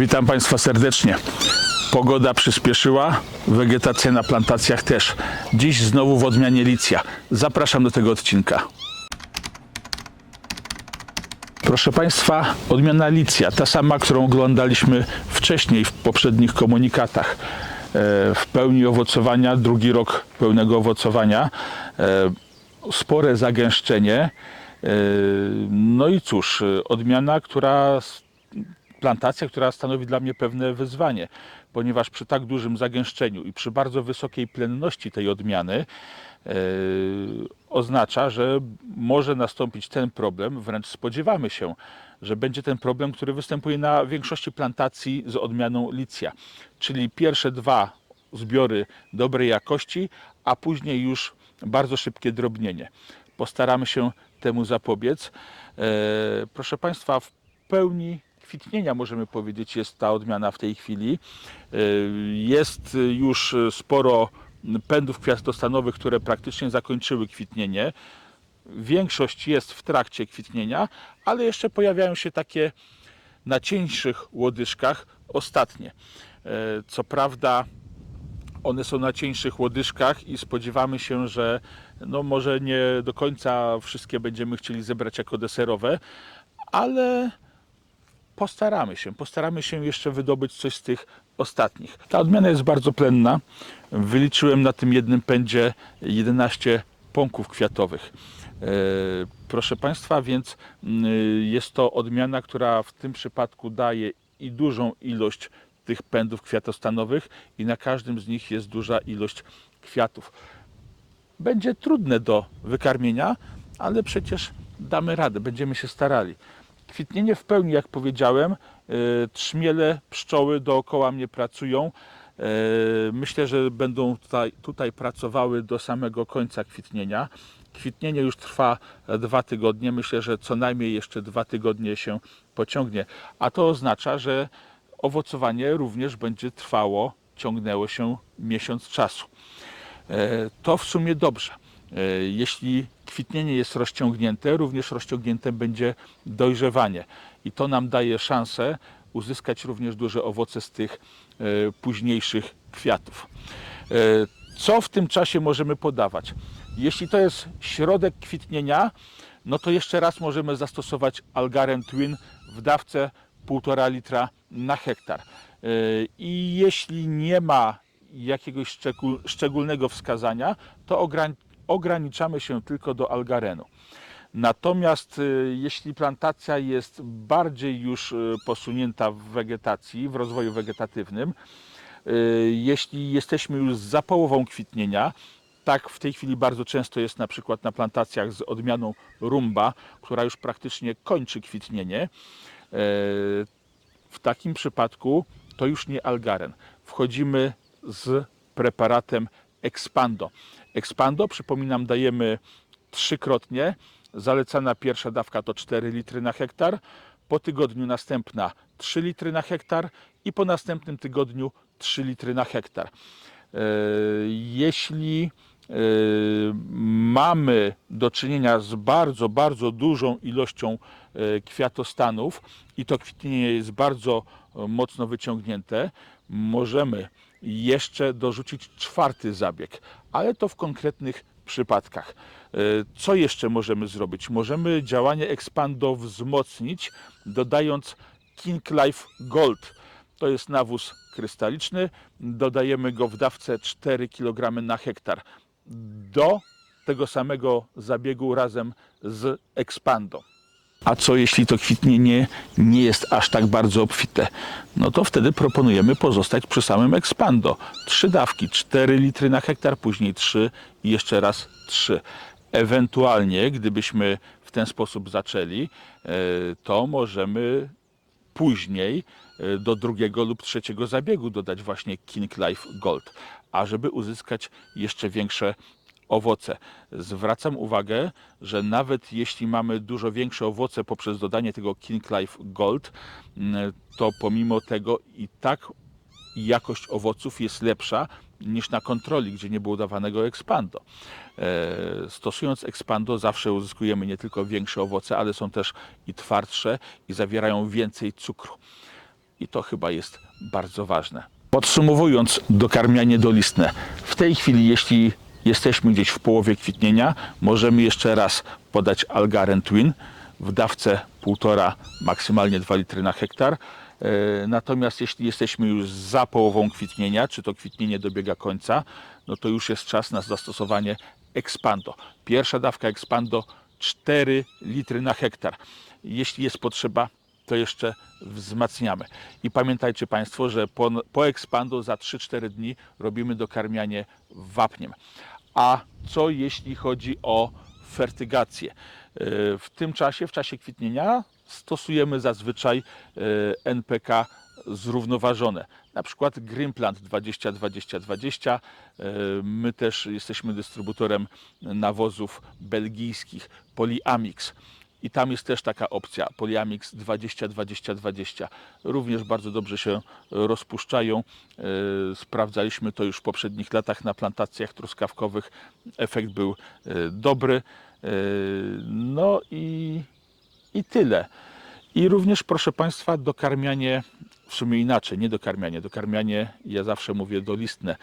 Witam Państwa serdecznie. Pogoda przyspieszyła, wegetacja na plantacjach też. Dziś znowu w odmianie licja. Zapraszam do tego odcinka. Proszę Państwa, odmiana licja, ta sama, którą oglądaliśmy wcześniej w poprzednich komunikatach. E, W pełni owocowania, drugi rok pełnego owocowania, e, spore zagęszczenie. e, No i cóż, odmiana, która plantacja, która stanowi dla mnie pewne wyzwanie, ponieważ przy tak dużym zagęszczeniu i przy bardzo wysokiej plenności tej odmiany e, oznacza, że może nastąpić ten problem, wręcz spodziewamy się, że będzie ten problem, który występuje na większości plantacji z odmianą licja, czyli pierwsze dwa zbiory dobrej jakości, a później już bardzo szybkie drobnienie. Postaramy się temu zapobiec. E, proszę Państwa, w pełni kwitnienia, możemy powiedzieć, jest ta odmiana w tej chwili. E, Jest już sporo pędów kwiatostanowych, które praktycznie zakończyły kwitnienie. Większość jest w trakcie kwitnienia, ale jeszcze pojawiają się takie na cieńszych łodyżkach ostatnie. E, Co prawda, one są na cieńszych łodyżkach i spodziewamy się, że no może nie do końca wszystkie będziemy chcieli zebrać jako deserowe, ale postaramy się, postaramy się jeszcze wydobyć coś z tych ostatnich. Ta odmiana jest bardzo plenna. Wyliczyłem na tym jednym pędzie 11 pąków kwiatowych. E, Proszę Państwa, więc jest to odmiana, która w tym przypadku daje i dużą ilość tych pędów kwiatostanowych i na każdym z nich jest duża ilość kwiatów. Będzie trudne do wykarmienia, ale przecież damy radę, będziemy się starali. Kwitnienie w pełni, jak powiedziałem, e, trzmiele, pszczoły dookoła mnie pracują. E, Myślę, że będą tutaj, tutaj pracowały do samego końca kwitnienia. Kwitnienie już trwa dwa tygodnie. Myślę, że co najmniej jeszcze dwa tygodnie się pociągnie. A to oznacza, że owocowanie również będzie trwało, ciągnęło się miesiąc czasu. E, To w sumie dobrze. Jeśli kwitnienie jest rozciągnięte, również rozciągnięte będzie dojrzewanie. I to nam daje szansę uzyskać również duże owoce z tych e, późniejszych kwiatów. E, Co w tym czasie możemy podawać? Jeśli to jest środek kwitnienia, no to jeszcze raz możemy zastosować Algaren Twin w dawce 1,5 litra na hektar. E, I jeśli nie ma jakiegoś szczegól- szczególnego wskazania, to ograniczamy się tylko do Algarenu. Natomiast y, jeśli plantacja jest bardziej już y, posunięta w wegetacji, w rozwoju wegetatywnym, y, jeśli jesteśmy już za połową kwitnienia, tak w tej chwili bardzo często jest na przykład na plantacjach z odmianą rumba, która już praktycznie kończy kwitnienie, e, w takim przypadku to już nie Algaren. Wchodzimy z preparatem Expando. Expando, przypominam, dajemy trzykrotnie. Zalecana pierwsza dawka to 4 litry na hektar, po tygodniu następna 3 litry na hektar i po następnym tygodniu 3 litry na hektar. E, Jeśli e, mamy do czynienia z bardzo, bardzo dużą ilością e, kwiatostanów i to kwitnienie jest bardzo mocno wyciągnięte, możemy jeszcze dorzucić czwarty zabieg, ale to w konkretnych przypadkach. E, Co jeszcze możemy zrobić? Możemy działanie Expando wzmocnić, dodając King Life Gold. To jest nawóz krystaliczny. Dodajemy go w dawce 4 kg na hektar. Do tego samego zabiegu razem z Expando. A co jeśli to kwitnienie nie jest aż tak bardzo obfite? No to wtedy proponujemy pozostać przy samym Expando. Trzy dawki, 4 litry na hektar, później 3 i jeszcze raz 3. Ewentualnie, gdybyśmy w ten sposób zaczęli, e, to możemy później e, do drugiego lub trzeciego zabiegu dodać właśnie King Life Gold, a żeby uzyskać jeszcze większe owoce. Zwracam uwagę, że nawet jeśli mamy dużo większe owoce poprzez dodanie tego King Life Gold, mm, to pomimo tego i tak jakość owoców jest lepsza niż na kontroli, gdzie nie było dawanego Expando. E, Stosując Expando zawsze uzyskujemy nie tylko większe owoce, ale są też i twardsze i zawierają więcej cukru. i to chyba jest bardzo ważne. Podsumowując dokarmianie dolistne, w tej chwili jeśli jesteśmy gdzieś w połowie kwitnienia, możemy jeszcze raz podać Algaren Twin w dawce 1,5, maksymalnie 2 litry na hektar. E, Natomiast jeśli jesteśmy już za połową kwitnienia, czy to kwitnienie dobiega końca, no to już jest czas na zastosowanie Expando. Pierwsza dawka Expando 4 litry na hektar. Jeśli jest potrzeba, to jeszcze wzmacniamy. I pamiętajcie Państwo, że po, po Expando za 3-4 dni robimy dokarmianie wapniem. A co jeśli chodzi o fertygację? E, W tym czasie, w czasie kwitnienia, stosujemy zazwyczaj e, NPK zrównoważone. Na przykład Grimplant 20-20-20. E, My też jesteśmy dystrybutorem nawozów belgijskich Polyamix. I tam jest też taka opcja Polyamix 20-20-20. Również bardzo dobrze się rozpuszczają. E, Sprawdzaliśmy to już w poprzednich latach na plantacjach truskawkowych. Efekt był e, dobry. E, No i, i tyle. I również, proszę Państwa, dokarmianie, w sumie inaczej, nie dokarmianie, dokarmianie, ja zawsze mówię dolistne,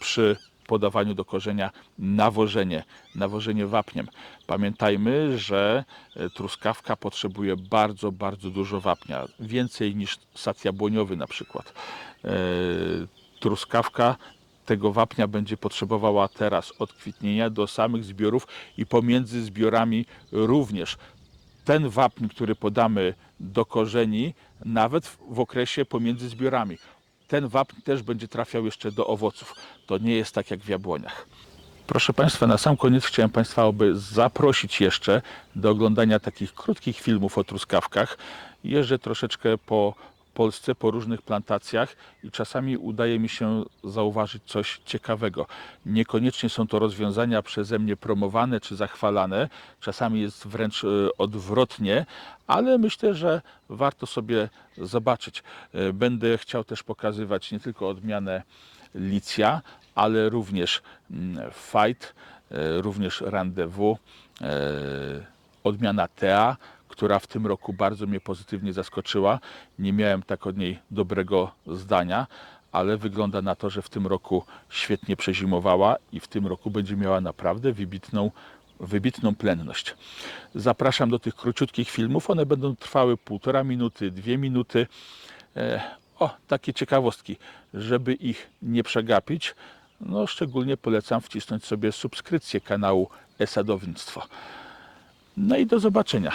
przy podawaniu do korzenia nawożenie, nawożenie wapniem. Pamiętajmy, że e, truskawka potrzebuje bardzo, bardzo dużo wapnia, więcej niż sad jabłoniowy na przykład. E, Truskawka tego wapnia będzie potrzebowała teraz od kwitnienia do samych zbiorów i pomiędzy zbiorami również ten wapń, który podamy do korzeni, nawet w- w okresie pomiędzy zbiorami. Ten wapń też będzie trafiał jeszcze do owoców. To nie jest tak jak w jabłoniach. Proszę Państwa, na sam koniec chciałem Państwa oby zaprosić jeszcze do oglądania takich krótkich filmów o truskawkach. Jeżdżę troszeczkę po Polsce, po różnych plantacjach i czasami udaje mi się zauważyć coś ciekawego. Niekoniecznie są to rozwiązania przeze mnie promowane czy zachwalane, czasami jest wręcz e, odwrotnie, ale myślę, że warto sobie zobaczyć. E, Będę chciał też pokazywać nie tylko odmianę Licja, ale również mm, Fight, e, również Rendezvous, odmiana Tea, która w tym roku bardzo mnie pozytywnie zaskoczyła. Nie miałem tak od niej dobrego zdania, ale wygląda na to, że w tym roku świetnie przezimowała i w tym roku będzie miała naprawdę wybitną, wybitną plenność. Zapraszam do tych króciutkich filmów. One będą trwały półtora minuty, dwie minuty. E, O, takie ciekawostki, żeby ich nie przegapić, no szczególnie polecam wcisnąć sobie subskrypcję kanału Esadownictwo. No i do zobaczenia.